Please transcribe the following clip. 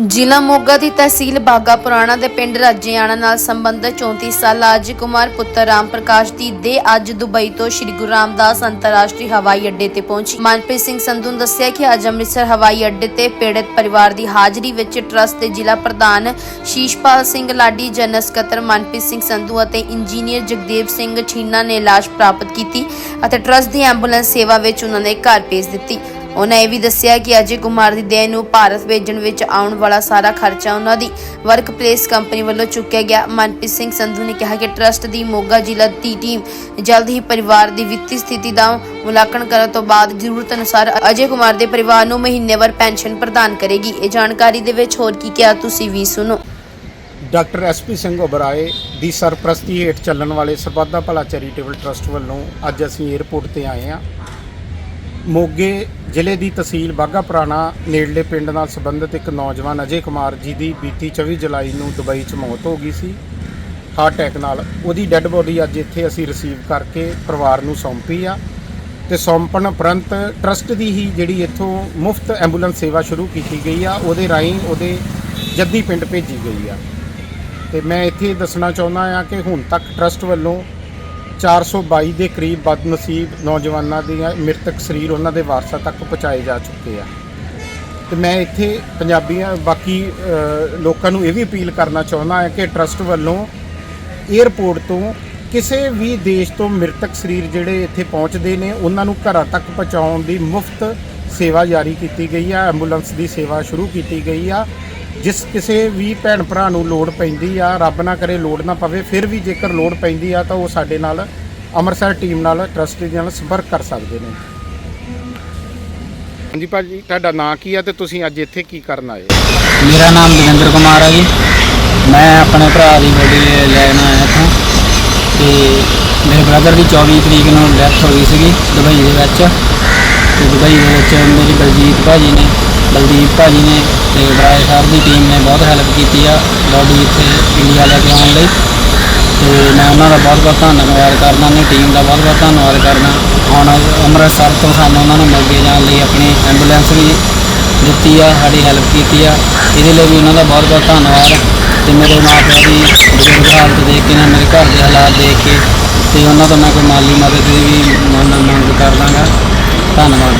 ਜ਼ਿਲ੍ਹਾ ਮੋਗਾ ਦੀ ਤਹਿਸੀਲ ਬਾਗਾ ਪੁਰਾਣਾ ਦੇ ਪਿੰਡ ਰਾਜੇਆਣਾ ਨਾਲ ਸੰਬੰਧਿਤ 34 ਸਾਲਾ ਅਜੇ ਕੁਮਾਰ ਪੁੱਤਰ ਰਾਮ ਪ੍ਰਕਾਸ਼ ਦੀ ਦੇ ਅੱਜ ਦੁਬਈ ਤੋਂ ਸ੍ਰੀ ਗੁਰੂ ਰਾਮਦਾਸ ਅੰਤਰਰਾਸ਼ਟਰੀ ਹਵਾਈ ਅੱਡੇ ਤੇ ਪਹੁੰਚੀ। ਮਨਪ੍ਰੀਤ ਸਿੰਘ ਸੰਧੂ ਨੇ ਦੱਸਿਆ ਕਿ ਅੱਜ ਅੰਮ੍ਰਿਤਸਰ ਹਵਾਈ ਅੱਡੇ ਤੇ ਪੀੜਤ ਪਰਿਵਾਰ ਦੀ ਹਾਜ਼ਰੀ ਵਿੱਚ ਟਰੱਸਟ ਦੇ ਜ਼ਿਲ੍ਹਾ ਪ੍ਰਧਾਨ ਸ਼ੀਸ਼ਪਾਲ ਸਿੰਘ ਲਾਡੀ, ਜਨਰਲ ਸਕੱਤਰ ਮਨਪ੍ਰੀਤ ਸਿੰਘ ਸੰਧੂ ਅਤੇ ਇੰਜੀਨੀਅਰ ਜਗਦੇਵ ਸਿੰਘ ਛੀਨਾ ਨੇ ਲਾਸ਼ ਪ੍ਰਾਪਤ ਕੀਤੀ ਅਤੇ ਟਰੱਸਟ ਦੀ ਐਂਬੂਲੈਂਸ ਸੇਵਾ ਵਿੱਚ ਉਹਨਾਂ ਨੇ ਘਰ ਭੇਜ ਦਿੱਤੀ। ਉਹਨਾਂ ਇਹ ਵੀ ਦੱਸਿਆ ਕਿ ਅਜੇ ਕੁਮਾਰ ਦੀ ਦੇਹ ਨੂੰ ਭਾਰਤ ਭੇਜਣ ਵਿੱਚ ਆਉਣ ਵਾਲਾ ਸਾਰਾ ਖਰਚਾ ਉਹਨਾਂ ਦੀ ਵਰਕ ਕੰਪਨੀ ਵੱਲੋਂ ਚੁੱਕਿਆ ਗਿਆ। ਮਨਪ੍ਰੀਤ ਸਿੰਘ ਸੰਧੂ ਨੇ ਕਿਹਾ ਕਿ ਟਰਸਟ ਦੀ ਮੋਗਾ ਜ਼ਿਲ੍ਹਾ ਦੀ ਟੀਮ ਜਲਦ ਹੀ ਪਰਿਵਾਰ ਦੀ ਵਿੱਤੀ ਸਥਿਤੀ ਦਾ ਮੁਲਾਂਕਣ ਕਰਨ ਤੋਂ ਬਾਅਦ ਜ਼ਰੂਰਤ ਅਨੁਸਾਰ ਅਜੇ ਕੁਮਾਰ ਦੇ ਪਰਿਵਾਰ ਨੂੰ ਮਹੀਨੇਵਾਰ ਪੈਨਸ਼ਨ ਪ੍ਰਦਾਨ ਕਰੇਗੀ। ਇਹ ਜਾਣਕਾਰੀ ਦੇ ਵਿੱਚ ਹੋਰ ਕੀ ਕਿਹਾ ਤੁਸੀਂ ਵੀ ਸੁਣੋ। ਡਾਕਟਰ ਐਸਪੀ ਸਿੰਘ ਉਬਰਾਏ ਦੀ ਸਰਪ੍ਰਸਤੀ ਹੇਠ ਚੱਲਣ ਵਾਲੇ ਸਰਬੱਤ ਭਲਾ ਚੈਰੀਟੇਬਲ ਟਰਸਟ ਵੱਲੋਂ ਅੱਜ ਅਸੀਂ 에ਅਰਪੋਰਟ ਤੇ ਆਏ ਹਾਂ। ਮੋਗੇ ਜ਼ਿਲ੍ਹੇ ਦੀ ਤਹਿਸੀਲ ਬਾਗਾ ਪੁਰਾਣਾ ਨੇੜਲੇ ਪਿੰਡ ਨਾਲ ਸੰਬੰਧਿਤ ਇੱਕ ਨੌਜਵਾਨ ਅਜੇ ਕੁਮਾਰ ਜੀ ਦੀ ਬੀਤੀ 24 ਜੁਲਾਈ ਨੂੰ ਦੁਬਈ 'ਚ ਮੌਤ ਹੋ ਗਈ ਸੀ। ਹਾਰਟ ਅਟੈਕ ਨਾਲ ਉਹਦੀ ਡੈੱਡ ਬੋਡੀ ਅੱਜ ਇੱਥੇ ਅਸੀਂ ਰਿਸੀਵ ਕਰਕੇ ਪਰਿਵਾਰ ਨੂੰ ਸੌਂਪੀ ਆ ਤੇ ਸੌਂਪਣ ਉਪਰੰਤ ਟਰਸਟ ਦੀ ਹੀ ਜਿਹੜੀ ਇੱਥੋਂ ਮੁਫਤ ਐਂਬੂਲੈਂਸ ਸੇਵਾ ਸ਼ੁਰੂ ਕੀਤੀ ਗਈ ਆ, ਉਹਦੇ ਰਾਹੀਂ ਉਹਦੇ ਜੱਦੀ ਪਿੰਡ ਭੇਜੀ ਗਈ ਆ। ਤੇ ਮੈਂ ਇੱਥੇ ਦੱਸਣਾ ਚਾਹੁੰਦਾ ਆ ਕਿ ਹੁਣ ਤੱਕ ਟਰਸਟ ਵੱਲੋਂ 422 ਦੇ ਕਰੀਬ ਬਦਨਸੀਬ ਨੌਜਵਾਨਾਂ ਦੀਆਂ ਮ੍ਰਿਤਕ ਸਰੀਰ ਉਹਨਾਂ ਦੇ ਵਾਰਸਾਂ ਤੱਕ ਪਹੁੰਚਾਏ ਜਾ ਚੁੱਕੇ ਆ। ਤੇ ਮੈਂ ਇੱਥੇ ਪੰਜਾਬੀਆਂ, ਬਾਕੀ ਲੋਕਾਂ ਨੂੰ ਇਹ ਵੀ ਅਪੀਲ ਕਰਨਾ ਚਾਹੁੰਦਾ ਹਾਂ ਕਿ ਟਰਸਟ ਵੱਲੋਂ 에ਅਰਪੋਰਟ ਤੋਂ ਕਿਸੇ ਵੀ ਦੇਸ਼ ਤੋਂ ਮ੍ਰਿਤਕ ਸਰੀਰ ਜਿਹੜੇ ਇੱਥੇ ਪਹੁੰਚਦੇ ਨੇ, ਉਹਨਾਂ ਨੂੰ ਘਰਾਂ ਤੱਕ ਪਹੁੰਚਾਉਣ ਦੀ ਮੁਫਤ ਸੇਵਾ ਜਾਰੀ ਕੀਤੀ ਗਈ ਆ, ਐਂਬੂਲੈਂਸ ਦੀ ਸੇਵਾ ਸ਼ੁਰੂ ਕੀਤੀ ਗਈ ਆ। ਜਿਸ ਕਿਸੇ ਵੀ ਭੈਣ ਭਰਾ ਨੂੰ ਲੋੜ ਪੈਂਦੀ ਆ ਰੱਬ ਨਾ ਕਰੇ ਲੋੜ ਨਾ ਪਵੇ ਫਿਰ ਵੀ ਜੇਕਰ ਲੋੜ ਪੈਂਦੀ ਆ ਤਾਂ ਉਹ ਸਾਡੇ ਨਾਲ ਅੰਮ੍ਰਿਤਸਰ ਟੀਮ ਨਾਲ ਟਰਸਟ ਦੇ ਨਾਲ ਸੰਪਰਕ ਕਰ ਸਕਦੇ ਨੇ। ਹਾਂਜੀ ਭਾਜੀ ਤੁਹਾਡਾ ਨਾਂ ਕੀ ਆ ਤੇ ਤੁਸੀਂ ਅੱਜ ਇੱਥੇ ਕੀ ਕਰਨ ਆਏ? ਮੇਰਾ ਨਾਮ ਦਵਿੰਦਰ ਕੁਮਾਰ ਹੈ ਜੀ। ਮੈਂ ਆਪਣੇ ਭਰਾ ਦੀ ਬੋਡੀ ਲੈਣ ਆਇਆ ਇੱਥੋਂ। ਤੇ ਮੇਰੇ ਬ੍ਰਦਰ ਦੀ 24 ਤਰੀਕ ਨੂੰ ਡੈਥ ਹੋ ਗਈ ਸੀਗੀ ਦੁਬਈ ਦੇ ਵਿੱਚ। ਤੇ ਦੁਬਈ ਦੇ ਵਿੱਚ ਮੇਰੀ ਬਲਜੀਤ ਭਾਜੀ ਨੇ ਬਲਦੀਪ ਭਾਜੀ ਨੇ ਤੇ ਬਰਾਏ ਸਾਹਿਬ ਦੀ ਟੀਮ ਨੇ ਬਹੁਤ ਹੈਲਪ ਕੀਤੀ ਆ ਬੋਡੀ ਇੱਥੇ ਇੰਡੀਆ ਲੈ ਕੇ ਆਉਣ ਲਈ। ਤੇ ਮੈਂ ਉਹਨਾਂ ਦਾ ਬਹੁਤ ਬਹੁਤ ਧੰਨਵਾਦ ਕਰਦਾ ਨੇ ਟੀਮ ਦਾ ਬਹੁਤ ਬਹੁਤ ਧੰਨਵਾਦ ਕਰਦਾ। ਹੁਣ ਅੰਮ੍ਰਿਤਸਰ ਤੋਂ ਸਾਨੂੰ ਉਹਨਾਂ ਨੂੰ ਮੋਗੇ ਜਾਣ ਲਈ ਆਪਣੀ ਐਂਬੂਲੈਂਸ ਵੀ ਦਿੱਤੀ ਆ, ਸਾਡੀ ਹੈਲਪ ਕੀਤੀ ਆ। ਇਹਦੇ ਲਈ ਵੀ ਉਹਨਾਂ ਦਾ ਬਹੁਤ ਬਹੁਤ ਧੰਨਵਾਦ। ਤੇ ਮੇਰੇ ਮਾਂ ਪਿਓ ਦੀ ਬਜ਼ੁਰਗ ਹਾਲਤ ਦੇਖ ਕੇ ਨਾ, ਮੇਰੇ ਘਰ ਦੇ ਹਾਲਾਤ ਦੇਖ ਕੇ ਤੇ ਉਹਨਾਂ ਤੋਂ ਮੈਂ ਕੋਈ ਮਾਲੀ ਮਦਦ ਦੀ ਵੀ ਮੰਗ ਮੰਗ ਕਰ ਦਾਂਗਾ ਧੰਨਵਾਦ।